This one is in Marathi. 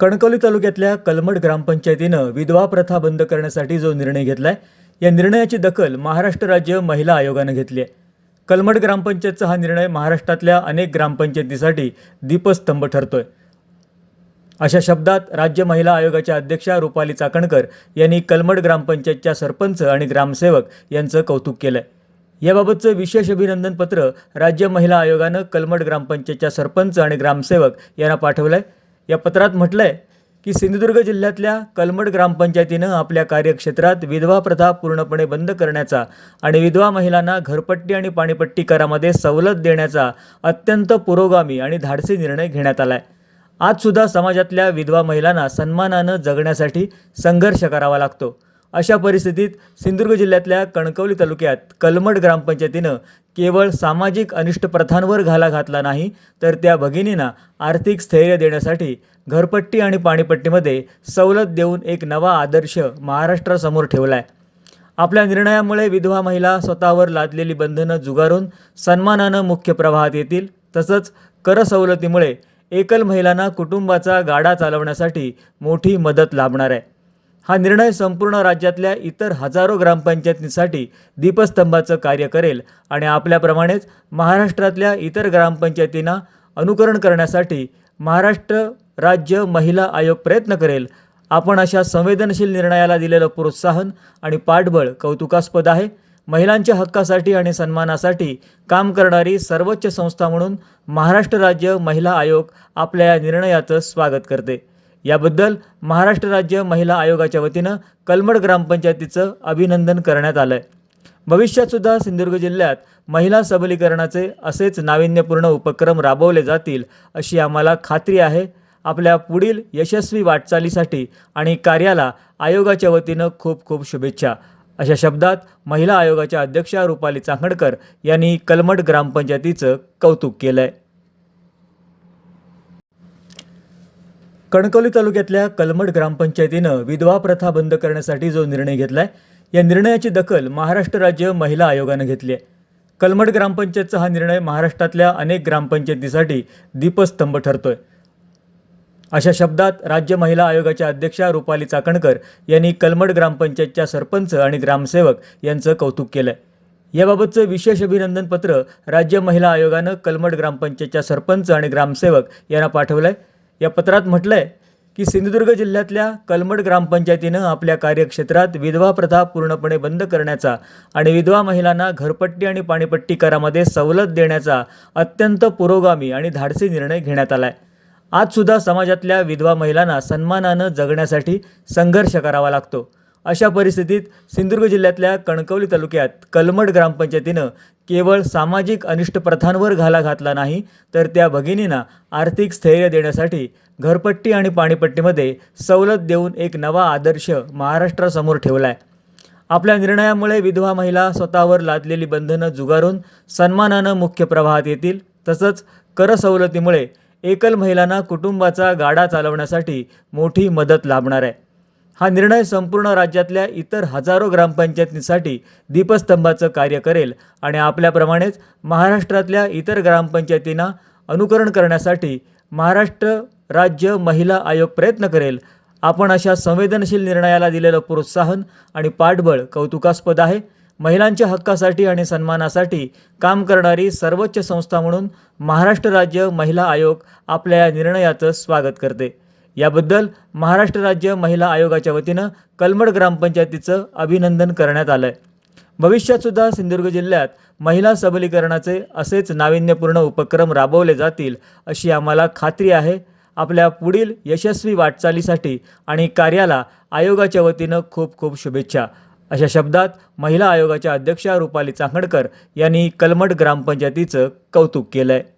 कणकवली तालुक्यातल्या कलमड ग्रामपंचायतीनं विधवा प्रथा बंद करण्यासाठी जो निर्णय घेतलाय या निर्णयाची दखल महाराष्ट्र राज्य महिला आयोगानं घेतली आहे. कलमड ग्रामपंचायतचा हा निर्णय महाराष्ट्रातल्या अनेक ग्रामपंचायतीसाठी दीपस्तंभ ठरतोय. अशा शब्दात राज्य महिला आयोगाच्या अध्यक्षा रुपाली चाकणकर यांनी कलमड ग्रामपंचायतच्या सरपंच आणि ग्रामसेवक यांचं कौतुक केलंय. याबाबतचं विशेष अभिनंदन पत्र राज्य महिला आयोगानं कलमड ग्रामपंचायतच्या सरपंच आणि ग्रामसेवक यांना पाठवलं आहे या पत्रात म्हटलंय की सिंधुदुर्ग जिल्ह्यातल्या कलमड ग्रामपंचायतीनं आपल्या कार्यक्षेत्रात विधवा प्रथा पूर्णपणे बंद करण्याचा आणि विधवा महिलांना घरपट्टी आणि पाणीपट्टी करामध्ये सवलत देण्याचा अत्यंत पुरोगामी आणि धाडसी निर्णय घेण्यात आला आहे आजसुद्धा समाजातल्या विधवा महिलांना सन्मानानं जगण्यासाठी संघर्ष करावा लागतो. अशा परिस्थितीत सिंधुदुर्ग जिल्ह्यातल्या कणकवली तालुक्यात कलमड ग्रामपंचायतीनं केवळ सामाजिक अनिष्ट प्रथांवर घाला घातला नाही तर त्या भगिनींना आर्थिक स्थैर्य देण्यासाठी घरपट्टी आणि पाणीपट्टीमध्ये सवलत देऊन एक नवा आदर्श महाराष्ट्रासमोर ठेवला आहे आपल्या निर्णयामुळे विधवा महिला स्वतःवर लादलेली बंधनं जुगारून सन्मानानं मुख्य प्रवाहात येतील तसंच कर सवलतीमुळे एकल महिलांना कुटुंबाचा गाडा चालवण्यासाठी मोठी मदत लाभणार आहे. हा निर्णय संपूर्ण राज्यातल्या इतर हजारो ग्रामपंचायतींसाठी दीपस्तंभाचं कार्य करेल आणि आपल्याप्रमाणेच महाराष्ट्रातल्या इतर ग्रामपंचायतींना अनुकरण करण्यासाठी महाराष्ट्र राज्य महिला आयोग प्रयत्न करेल. आपण अशा संवेदनशील निर्णयाला दिलेलं प्रोत्साहन आणि पाठबळ कौतुकास्पद आहे. महिलांच्या हक्कासाठी आणि सन्मानासाठी काम करणारी सर्वोच्च संस्था म्हणून महाराष्ट्र राज्य महिला आयोग आपल्या या निर्णयाचं स्वागत करते. याबद्दल महाराष्ट्र राज्य महिला आयोगाच्या वतीनं कलमड ग्रामपंचायतीचं अभिनंदन करण्यात आलं आहे भविष्यातसुद्धा सिंधुदुर्ग जिल्ह्यात महिला सबलीकरणाचे असेच नाविन्यपूर्ण उपक्रम राबवले जातील अशी आम्हाला खात्री आहे. आपल्या पुढील यशस्वी वाटचालीसाठी आणि कार्याला आयोगाच्या वतीनं खूप खूप शुभेच्छा. अशा शब्दात महिला आयोगाच्या अध्यक्षा रुपाली चांगडकर यांनी कलमड ग्रामपंचायतीचं कौतुक केलं आहे कणकवली तालुक्यातल्या कलमड ग्रामपंचायतीनं विधवा प्रथा बंद करण्यासाठी जो निर्णय घेतलाय या निर्णयाची दखल महाराष्ट्र राज्य महिला आयोगानं घेतली आहे. कलमड ग्रामपंचायतचा हा निर्णय महाराष्ट्रातल्या अनेक ग्रामपंचायतीसाठी दीपस्तंभ ठरतोय. अशा शब्दात राज्य महिला आयोगाच्या अध्यक्षा रुपाली चाकणकर यांनी कलमड ग्रामपंचायतच्या सरपंच आणि ग्रामसेवक यांचं कौतुक केलंय. याबाबतचं विशेष अभिनंदन पत्र राज्य महिला आयोगानं कलमड ग्रामपंचायतच्या सरपंच आणि ग्रामसेवक यांना पाठवलं आहे या पत्रात म्हटलं आहे की सिंधुदुर्ग जिल्ह्यातल्या कलमड ग्रामपंचायतीनं आपल्या कार्यक्षेत्रात विधवा प्रथा पूर्णपणे बंद करण्याचा आणि विधवा महिलांना घरपट्टी आणि पाणीपट्टी करामध्ये सवलत देण्याचा अत्यंत पुरोगामी आणि धाडसी निर्णय घेण्यात आला आहे आजसुद्धा समाजातल्या विधवा महिलांना सन्मानानं जगण्यासाठी संघर्ष करावा लागतो. अशा परिस्थितीत सिंधुदुर्ग जिल्ह्यातल्या कणकवली तालुक्यात कलमड ग्रामपंचायतीनं केवळ सामाजिक अनिष्ट प्रथांवर घाला घातला नाही तर त्या भगिनींना आर्थिक स्थैर्य देण्यासाठी घरपट्टी आणि पाणीपट्टीमध्ये सवलत देऊन एक नवा आदर्श महाराष्ट्रासमोर ठेवला आहे आपल्या निर्णयामुळे विधवा महिला स्वतःवर लादलेली बंधनं जुगारून सन्मानानं मुख्य प्रवाहात येतील तसंच कर सवलतीमुळे एकल महिलांना कुटुंबाचा गाडा चालवण्यासाठी मोठी मदत लाभणार आहे. हा निर्णय संपूर्ण राज्यातल्या इतर हजारो ग्रामपंचायतींसाठी दीपस्तंभाचं कार्य करेल आणि आपल्याप्रमाणेच महाराष्ट्रातल्या इतर ग्रामपंचायतींना अनुकरण करण्यासाठी महाराष्ट्र राज्य महिला आयोग प्रयत्न करेल. आपण अशा संवेदनशील निर्णयाला दिलेलं प्रोत्साहन आणि पाठबळ कौतुकास्पद आहे. महिलांच्या हक्कासाठी आणि सन्मानासाठी काम करणारी सर्वोच्च संस्था म्हणून महाराष्ट्र राज्य महिला आयोग आपल्या या निर्णयाचं स्वागत करते. याबद्दल महाराष्ट्र राज्य महिला आयोगाच्या वतीनं कलमड ग्रामपंचायतीचं अभिनंदन करण्यात आलं आहे भविष्यातसुद्धा सिंधुदुर्ग जिल्ह्यात महिला सबलीकरणाचे असेच नाविन्यपूर्ण उपक्रम राबवले जातील अशी आम्हाला खात्री आहे. आपल्या पुढील यशस्वी वाटचालीसाठी आणि कार्याला आयोगाच्या वतीनं खूप खूप शुभेच्छा. अशा शब्दात महिला आयोगाच्या अध्यक्षा रुपाली चांगडकर यांनी कलमड ग्रामपंचायतीचं कौतुक केलं आहे